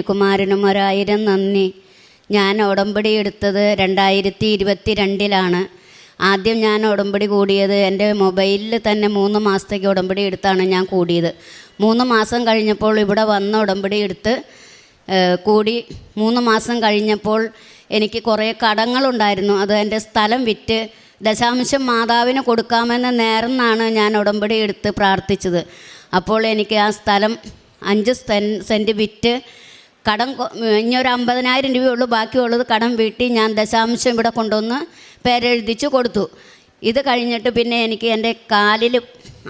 കുമാരനും ഒരായിരം നന്ദി. ഞാൻ ഉടമ്പടി എടുത്തത് രണ്ടായിരത്തി ഇരുപത്തി രണ്ടിലാണ് ആദ്യം ഞാൻ ഉടമ്പടി കൂടിയത് എന്റെ മൊബൈലിൽ തന്നെ മൂന്ന് മാസത്തേക്ക് ഉടമ്പടി എടുത്താണ് ഞാൻ കൂടിയത്. മൂന്ന് മാസം കഴിഞ്ഞപ്പോൾ ഇവിടെ വന്ന് ഉടമ്പടി എടുത്ത് കൂടി. മൂന്ന് മാസം കഴിഞ്ഞപ്പോൾ എനിക്ക് കുറേ കടങ്ങളുണ്ടായിരുന്നു. അത് എന്റെ സ്ഥലം വിറ്റ് ദശാംശം മാതാവിന് കൊടുക്കാമെന്ന് നേർന്നാണ് ഞാൻ ഉടമ്പടി എടുത്ത് പ്രാർത്ഥിച്ചത്. അപ്പോൾ എനിക്ക് ആ സ്ഥലം അഞ്ച് സെൻ- സെന്റ് വിറ്റ് കടം ഇനിയൊരു ഇനി ഒരു അമ്പതിനായിരം രൂപയുള്ളൂ ബാക്കിയുള്ളത് കടം വീട്ടി ഞാൻ ദശാംശം ഇവിടെ കൊണ്ടുവന്ന് പേരെഴുതിച്ച് കൊടുത്തു. ഇത് കഴിഞ്ഞിട്ട് പിന്നെ എനിക്ക് എന്റെ കാലിൽ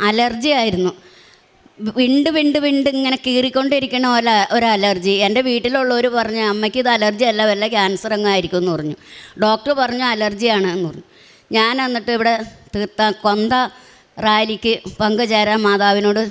അലർജി ആയിരുന്നു. വിണ്ട് വിണ്ട് വിണ്ട് ഇങ്ങനെ കീറിക്കൊണ്ടിരിക്കണ പോലെ ഒരു അലർജി. എന്റെ വീട്ടിലുള്ളവർ പറഞ്ഞു അമ്മയ്ക്ക് ഇത് അലർജി അല്ല വല്ല ക്യാൻസർ അങ്ങ് ആയിരിക്കും എന്ന് പറഞ്ഞു. ഡോക്ടർ പറഞ്ഞു അലർജിയാണ് എന്ന് പറഞ്ഞു. ഞാൻ എന്നിട്ട് ഇവിടെ തീർത്ത കൊന്ത റാലിക്ക് പങ്കുചേരാൻ മാതാവിനോട്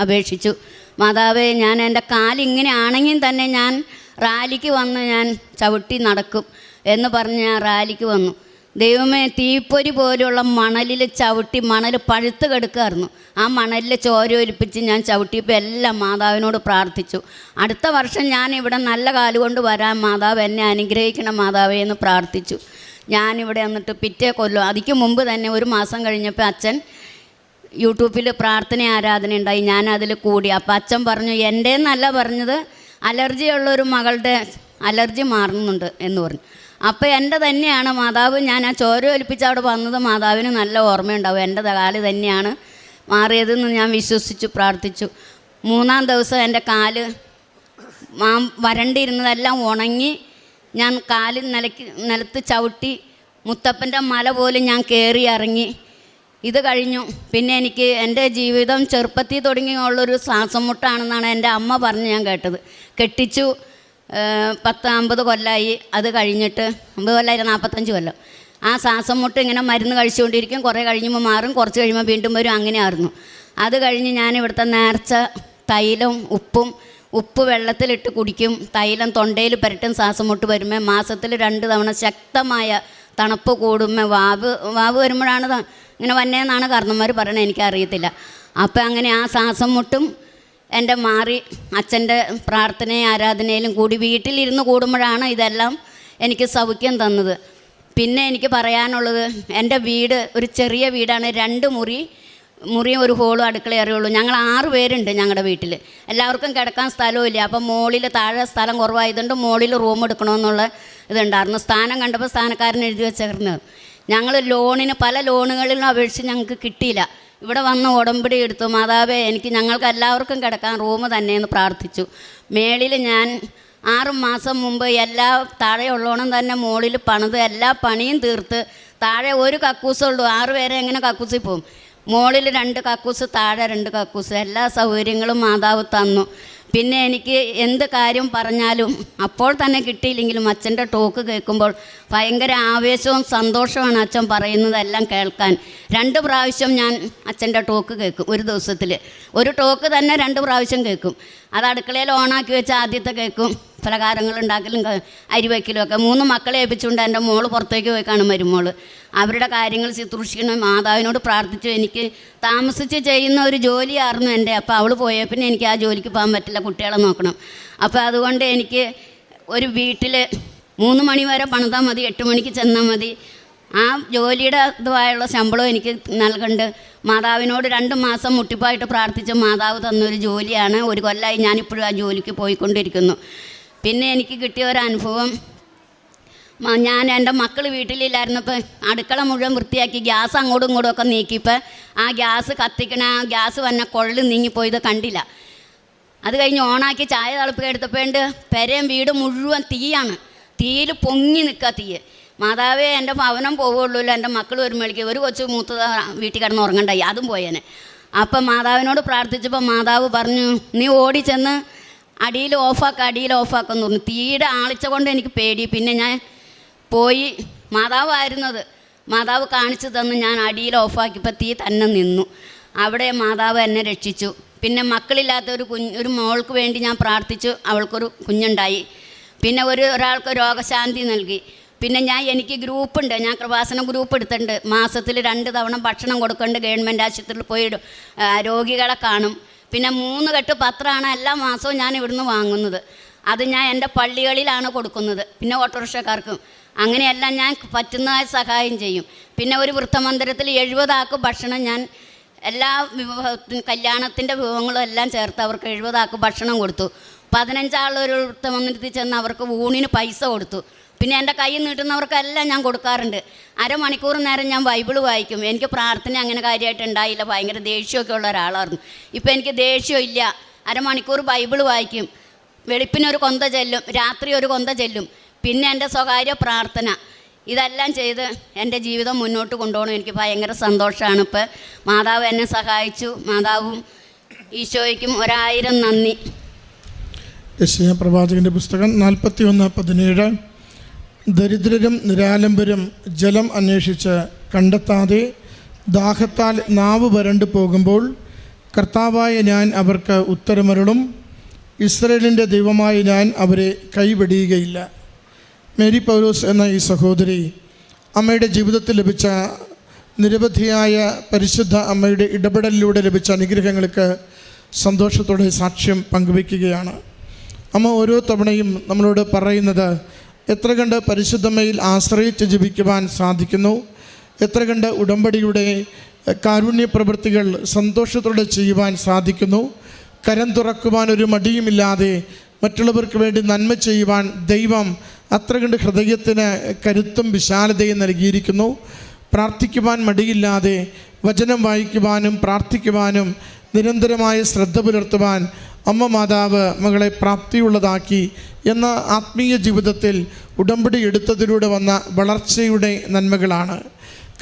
അപേക്ഷിച്ചു. മാതാവേ ഞാൻ എന്റെ കാലിങ്ങനെ ആണെങ്കിൽ തന്നെ ഞാൻ റാലിക്ക് വന്ന് ഞാൻ ചവിട്ടി നടക്കും എന്ന് പറഞ്ഞ് ഞാൻ റാലിക്ക് വന്നു. ദൈവമേ തീപ്പൊരി പോലെയുള്ള മണലിൽ ചവിട്ടി മണൽ പഴുത്ത് കെടുക്കായിരുന്നു. ആ മണലിൽ ചോര ഒലിപ്പിച്ച് ഞാൻ ചവിട്ടിയപ്പോൾ എല്ലാം മാതാവിനോട് പ്രാർത്ഥിച്ചു. അടുത്ത വർഷം ഞാൻ ഇവിടെ നല്ല കാലുകൊണ്ട് വരാൻ മാതാവ് എന്നെ അനുഗ്രഹിക്കണം മാതാവേ എന്ന് പ്രാർത്ഥിച്ചു. ഞാനിവിടെ വന്നിട്ട് പിറ്റേ കൊല്ലം അതിക്ക് മുമ്പ് തന്നെ ഒരു മാസം കഴിഞ്ഞപ്പോൾ അച്ഛൻ യൂട്യൂബിൽ പ്രാർത്ഥന ആരാധന ഉണ്ടായി. ഞാൻ അതിൽ കൂടി. അപ്പം അച്ഛൻ പറഞ്ഞു എന്റെ എന്നല്ല പറഞ്ഞത്. അലർജിയുള്ള ഒരു മകളുടെ അലർജി മാറുന്നുണ്ട് എന്ന് പറഞ്ഞു. അപ്പോൾ എന്റെ തന്നെയാണ് മാതാവ്. ഞാൻ ആ ചോര ഒലിപ്പിച്ച് അവിടെ വന്നത് മാതാവിന് നല്ല ഓർമ്മയുണ്ടാവും. എന്റെ കാൽ തന്നെയാണ് മാറിയതെന്ന് ഞാൻ വിശ്വസിച്ചു പ്രാർത്ഥിച്ചു. മൂന്നാം ദിവസം എന്റെ കാൽ മാ വരണ്ടിരുന്നതെല്ലാം ഉണങ്ങി ഞാൻ കാൽ നിലയ്ക്ക് നിലത്ത് ചവിട്ടി മുത്തപ്പന്റെ മല പോലും ഞാൻ കയറി ഇറങ്ങി. ഇത് കഴിഞ്ഞു. പിന്നെ എനിക്ക് എന്റെ ജീവിതം ചെറുപ്പത്തിൽ തുടങ്ങിയുള്ളൊരു ശ്വാസം മുട്ടാണെന്നാണ് എന്റെ അമ്മ പറഞ്ഞ് ഞാൻ കേട്ടത്. കെട്ടിച്ചു പത്ത് അമ്പത് കൊല്ലമായി അത് കഴിഞ്ഞിട്ട് അമ്പത് കൊല്ലമായി നാൽപ്പത്തഞ്ച് കൊല്ലം. ആ ശ്വാസം മുട്ട് ഇങ്ങനെ മരുന്ന് കഴിച്ചുകൊണ്ടിരിക്കും. കുറേ കഴിയുമ്പോൾ മാറും കുറച്ച് കഴിയുമ്പോൾ വീണ്ടും വരും. അങ്ങനെയായിരുന്നു. അത് കഴിഞ്ഞ് ഞാൻ ഇവിടുത്തെ നേർച്ച തൈലം ഉപ്പും ഉപ്പ് വെള്ളത്തിലിട്ട് കുടിക്കും. തൈലം തൊണ്ടയിൽ പുരട്ടും ശ്വാസം മുട്ട് വരുമ്പോൾ മാസത്തിൽ രണ്ട് തവണ ശക്തമായ തണുപ്പ് കൂടുമ്പോൾ വാവ് വാവ് വരുമ്പോഴാണ് ഇങ്ങനെ വന്നേന്നാണ് കാരണന്മാർ പറയണത്. എനിക്കറിയത്തില്ല. അപ്പം അങ്ങനെ ആ ശ്വാസം മുട്ടും എന്റെ മാറി അച്ഛന്റെ പ്രാർത്ഥനയും ആരാധനയിലും കൂടി വീട്ടിലിരുന്ന് കൂടുമ്പോഴാണ് ഇതെല്ലാം എനിക്ക് സൗഖ്യം തന്നത്. പിന്നെ എനിക്ക് പറയാനുള്ളത് എന്റെ വീട് ഒരു ചെറിയ വീടാണ്. രണ്ട് മുറി മുറിയും ഒരു ഹോളും അടുക്കള അറിയുള്ളൂ. ഞങ്ങൾ ആറ് പേരുണ്ട് ഞങ്ങളുടെ വീട്ടിൽ എല്ലാവർക്കും കിടക്കാൻ സ്ഥലവും ഇല്ല അപ്പം മുകളിൽ താഴെ സ്ഥലം കുറവായതുകൊണ്ട് മുകളിൽ റൂം എടുക്കണമെന്നുള്ള ഇതുണ്ടായിരുന്നു. സ്ഥാനം കണ്ടപ്പോൾ സ്ഥാനക്കാരൻ എഴുതി വെച്ചിരുന്നത് ഞങ്ങൾ ലോണിന് പല ലോണുകളിലും അപേക്ഷിച്ച് ഞങ്ങൾക്ക് കിട്ടിയില്ല. ഇവിടെ വന്ന് ഉടമ്പടി എടുത്തു. മാതാവേ എനിക്ക് ഞങ്ങൾക്ക് എല്ലാവർക്കും കിടക്കാൻ റൂം തന്നെയെന്ന് പ്രാർത്ഥിച്ചു. മേളിൽ ഞാൻ ആറ് മാസം മുമ്പ് എല്ലാ താഴെയുള്ളോണം തന്നെ മുകളിൽ പണിത് എല്ലാ പണിയും തീർത്ത് താഴെ ഒരു കക്കൂസുള്ളൂ ആറ് പേരെ എങ്ങനെ കക്കൂസിൽ പോകും മുകളിൽ രണ്ട് കക്കൂസ് താഴെ രണ്ട് കക്കൂസ്. എല്ലാ സൗകര്യങ്ങളും മാതാവ് തന്നു. പിന്നെ എനിക്ക് എന്ത് കാര്യം പറഞ്ഞാലും അപ്പോൾ തന്നെ കിട്ടിയില്ലെങ്കിലും അച്ഛന്റെ ടോക്ക് കേൾക്കുമ്പോൾ ഭയങ്കര ആവേശവും സന്തോഷമാണ് അച്ഛൻ പറയുന്നതെല്ലാം കേൾക്കാൻ. രണ്ട് പ്രാവശ്യം ഞാൻ അച്ഛന്റെ ടോക്ക് കേൾക്കും ഒരു ദിവസത്തിൽ. ഒരു ടോക്ക് തന്നെ രണ്ട് പ്രാവശ്യം കേൾക്കും. അത് അടുക്കളയിൽ ഓണാക്കി വെച്ച് ആദ്യത്തെ കേൾക്കും. പലഹാരങ്ങൾ ഉണ്ടാക്കലും അരി വയ്ക്കലും ഒക്കെ. മൂന്ന് മക്കളെ ഏൽപ്പിച്ചുകൊണ്ട് എന്റെ മോൾ പുറത്തേക്ക് പോയി കാണും മരുമോൾ അവരുടെ കാര്യങ്ങൾ ശുശ്രൂഷിക്കണം. മാതാവിനോട് പ്രാർത്ഥിച്ചു. എനിക്ക് താമസിച്ച് ചെയ്യുന്ന ഒരു ജോലിയായിരുന്നു എന്റെ. അപ്പോൾ അവൾ പോയ പിന്നെ എനിക്ക് ആ ജോലിക്ക് പോകാൻ പറ്റില്ല. കുട്ടികളെ നോക്കണം. അപ്പോൾ അതുകൊണ്ട് എനിക്ക് ഒരു വീട്ടിൽ മൂന്ന് മണി വരെ പണിതാൽ മതി. എട്ട് മണിക്ക് ചെന്നാൽ മതി. ആ ജോലിയുടെ ഇതുമായുള്ള ശമ്പളം എനിക്ക് നൽകണ്ട്. മാതാവിനോട് രണ്ട് മാസം മുട്ടിപ്പായിട്ട് പ്രാർത്ഥിച്ച. മാതാവ് തന്നൊരു ജോലിയാണ്. ഒരു കൊല്ലമായി ഞാനിപ്പോഴും ആ ജോലിക്ക് പോയിക്കൊണ്ടിരിക്കുന്നു. പിന്നെ എനിക്ക് കിട്ടിയ ഒരു അനുഭവം ഞാൻ എന്റെ മക്കൾ വീട്ടിലില്ലായിരുന്നപ്പോൾ അടുക്കള മുഴുവൻ വൃത്തിയാക്കി ഗ്യാസ് അങ്ങോട്ടും ഇങ്ങോട്ടും ഒക്കെ നീക്കിയപ്പോൾ ആ ഗ്യാസ് കത്തിക്കണ ആ ഗ്യാസ് വന്ന കൊള്ളി നീങ്ങിപ്പോയത് കണ്ടില്ല. അത് കഴിഞ്ഞ് ഓണാക്കി ചായ തിളപ്പിക്കാൻ എടുത്തപ്പോണ്ട് പെരയും വീട് മുഴുവൻ തീയാണ്. തീയിൽ പൊങ്ങി നിൽക്കുക തീ. മാതാവേ എന്റെ ഭവനം പോവുള്ളൂല്ലോ എന്റെ മക്കൾ വരുമ്പോഴേക്ക് ഒരു കൊച്ചു മൂത്തത വീട്ടിൽ കിടന്ന് ഉറങ്ങണ്ടായി അതും പോയേനെ. അപ്പം മാതാവിനോട് പ്രാർത്ഥിച്ചപ്പോൾ മാതാവ് പറഞ്ഞു നീ ഓടി ചെന്ന് അടിയിൽ ഓഫാക്കുക അടിയിൽ ഓഫാക്കുമെന്ന് പറഞ്ഞു. തീയുടെ ആളിച്ച കൊണ്ട് എനിക്ക് പേടി. പിന്നെ ഞാൻ പോയി മാതാവായിരുന്നത്. മാതാവ് കാണിച്ചു തന്ന് ഞാൻ അടിയിൽ ഓഫാക്കിയപ്പോൾ തീ തന്നെ നിന്നു. അവിടെ മാതാവ് എന്നെ രക്ഷിച്ചു. പിന്നെ മക്കളില്ലാത്ത ഒരു കുഞ്ഞ് ഒരു മോൾക്ക് വേണ്ടി ഞാൻ പ്രാർത്ഥിച്ചു. അവൾക്കൊരു കുഞ്ഞുണ്ടായി. പിന്നെ ഒരു ഒരാൾക്ക് രോഗശാന്തി നൽകി. പിന്നെ ഞാൻ എനിക്ക് ഗ്രൂപ്പുണ്ട്. ഞാൻ കൃപാസന ഗ്രൂപ്പ് എടുത്തിട്ടുണ്ട്. മാസത്തിൽ രണ്ട് തവണ ഭക്ഷണം കൊടുക്കേണ്ട ഗവൺമെന്റ് ആശുപത്രിയിൽ പോയി രോഗികളെ കാണും. പിന്നെ മൂന്ന് കെട്ട് പത്രമാണ് എല്ലാ മാസവും ഞാൻ ഇവിടുന്ന് വാങ്ങുന്നത്. അത് ഞാൻ എന്റെ പള്ളികളിലാണ് കൊടുക്കുന്നത്. പിന്നെ ഓട്ടോറിക്ഷക്കാർക്കും. അങ്ങനെയെല്ലാം ഞാൻ പറ്റുന്നതായ സഹായം ചെയ്യും. പിന്നെ ഒരു വൃത്തമന്ദിരത്തിൽ എഴുപതാക്ക് ഭക്ഷണം ഞാൻ എല്ലാ വിഭവത്തിനും കല്യാണത്തിന്റെ വിഭവങ്ങളും എല്ലാം ചേർത്ത് അവർക്ക് എഴുപതാക്ക് ഭക്ഷണം കൊടുത്തു. പതിനഞ്ചാളൊരു വൃത്തമന്ദിരത്തിൽ ചെന്ന് അവർക്ക് ഊണിന് പൈസ കൊടുത്തു. പിന്നെ എന്റെ കൈ നീട്ടുന്നവർക്കെല്ലാം ഞാൻ കൊടുക്കാറുണ്ട്. അരമണിക്കൂർ നേരം ഞാൻ ബൈബിൾ വായിക്കും. എനിക്ക് പ്രാർത്ഥന അങ്ങനെ കാര്യമായിട്ട് ഉണ്ടായില്ല. ഭയങ്കര ദേഷ്യമൊക്കെ ഉള്ള ഒരാളായിരുന്നു. ഇപ്പം എനിക്ക് ദേഷ്യമില്ല അരമണിക്കൂർ ബൈബിൾ വായിക്കും. വെളുപ്പിനൊരു കൊന്ത ചെല്ലും. രാത്രി ഒരു കൊന്ത ചെല്ലും. പിന്നെ എന്റെ സ്വകാര്യ പ്രാർത്ഥന. ഇതെല്ലാം ചെയ്ത് എന്റെ ജീവിതം മുന്നോട്ട് കൊണ്ടുപോകണം. എനിക്ക് ഭയങ്കര സന്തോഷമാണ് ഇപ്പോൾ മാതാവ് എന്നെ സഹായിച്ചു. മാതാവും ഈശോയ്ക്കും ഒരായിരം നന്ദി. പ്രവാചകന്റെ പുസ്തകം നാൽപ്പത്തി ഒന്ന് പതിനേഴ്. ദരിദ്രരും നിരാലംബരും ജലം അന്വേഷിച്ച് കണ്ടെത്താതെ ദാഹത്താൽ നാവ് വരണ്ടു പോകുമ്പോൾ കർത്താവായ ഞാൻ അവർക്ക് ഉത്തരമരുളും. ഇസ്രയേലിന്റെ ദൈവമായി ഞാൻ അവരെ കൈവെടിയുകയില്ല. മേരി പൗലോസ് എന്ന ഈ സഹോദരി അമ്മയുടെ ജീവിതത്തിൽ ലഭിച്ച നിരവധിയായ പരിശുദ്ധ അമ്മയുടെ ഇടപെടലിലൂടെ ലഭിച്ച അനുഗ്രഹങ്ങൾക്ക് സന്തോഷത്തോടെ സാക്ഷ്യം പങ്കുവയ്ക്കുകയാണ്. അമ്മ ഓരോ തവണയും നമ്മളോട് പറയുന്നത് എത്ര കണ്ട് പരിശുദ്ധമ്മയിൽ ആശ്രയിച്ച് ജീവിക്കുവാൻ സാധിക്കുന്നു? എത്ര കണ്ട് ഉടമ്പടിയുടെ കാരുണ്യ പ്രവൃത്തികൾ സന്തോഷത്തോടെ ചെയ്യുവാൻ സാധിക്കുന്നു? കരം തുറക്കുവാൻ ഒരു മടിയുമില്ലാതെ മറ്റുള്ളവർക്ക് വേണ്ടി നന്മ ചെയ്യുവാൻ ദൈവം അത്ര കണ്ട് ഹൃദയത്തിന് കരുത്തും വിശാലതയും നൽകിയിരിക്കുന്നു. പ്രാർത്ഥിക്കുവാൻ മടിയില്ലാതെ വചനം വായിക്കുവാനും പ്രാർത്ഥിക്കുവാനും നിരന്തരമായ ശ്രദ്ധ പുലർത്തുവാൻ അമ്മ മാതാവ് മകളെ പ്രാപ്തിയുള്ളതാക്കി എന്ന ആത്മീയ ജീവിതത്തിൽ ഉടമ്പടി എടുത്തതിലൂടെ വന്ന വളർച്ചയുടെ നന്മകളാണ്.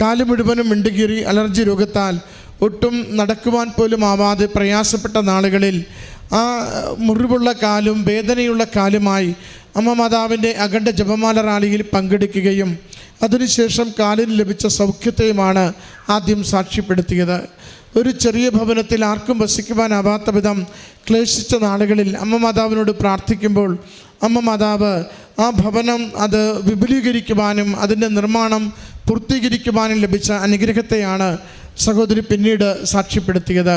കാൽ മുഴുവനും മിണ്ടുകീറി അലർജി രോഗത്താൽ ഒട്ടും നടക്കുവാൻ പോലും ആവാതെ പ്രയാസപ്പെട്ട നാളുകളിൽ ആ മുറിവുള്ള കാലും വേദനയുള്ള കാലുമായി അമ്മ മാതാവിന്റെ അഖണ്ഡ ജപമാല റാലിയിൽ പങ്കെടുക്കുകയും അതിനുശേഷം കാലിന് ലഭിച്ച സൗഖ്യത്തെയുമാണ് ആദ്യം സാക്ഷ്യപ്പെടുത്തിയത്. ഒരു ചെറിയ ഭവനത്തിൽ ആർക്കും വസിക്കുവാനാവാത്ത വിധം ക്ലേശിച്ച നാളുകളിൽ അമ്മ മാതാവിനോട് പ്രാർത്ഥിക്കുമ്പോൾ അമ്മ മാതാവ് ആ ഭവനം അത് വിപുലീകരിക്കുവാനും അതിന്റെ നിർമ്മാണം പൂർത്തീകരിക്കുവാനും ലഭിച്ച അനുഗ്രഹത്തെയാണ് സഹോദരി പിന്നീട് സാക്ഷ്യപ്പെടുത്തിയത്.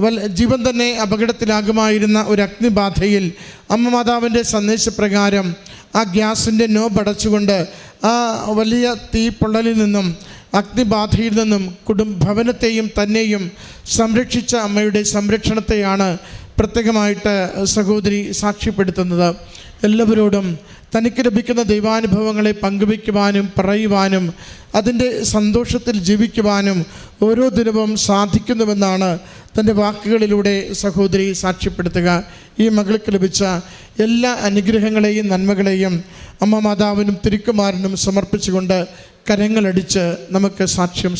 അവൽ ജീവൻ തന്നെ അപകടത്തിലാകുമായിരുന്ന ഒരു അഗ്നിബാധയിൽ അമ്മ മാതാവിന്റെ സന്ദേശപ്രകാരം ആ ഗ്യാസിന്റെ നോബ് അടച്ചുകൊണ്ട് ആ വലിയ തീ പൊള്ളലിൽ നിന്നും അഗ്നിബാധയിൽ നിന്നും കുടുംബഭവനത്തെയും തന്നെയും സംരക്ഷിച്ച അമ്മയുടെ സംരക്ഷണത്തെയാണ് പ്രത്യേകമായിട്ട് സഹോദരി സാക്ഷ്യപ്പെടുത്തുന്നത്. എല്ലാവരോടും തനിക്ക് ലഭിക്കുന്ന ദൈവാനുഭവങ്ങളെ പങ്കുവയ്ക്കുവാനും പറയുവാനും അതിന്റെ സന്തോഷത്തിൽ ജീവിക്കുവാനും ഓരോ ദിനവും സാധിക്കുന്നുവെന്നാണ് തന്റെ വാക്കുകളിലൂടെ സഹോദരി സാക്ഷ്യപ്പെടുത്തുക. ഈ മകൾക്ക് ലഭിച്ച എല്ലാ അനുഗ്രഹങ്ങളെയും നന്മകളെയും അമ്മ മാതാവിനും തിരുക്കുമാരനും സമർപ്പിച്ചുകൊണ്ട് കരങ്ങളടിച്ച് നമുക്ക് സാക്ഷ്യം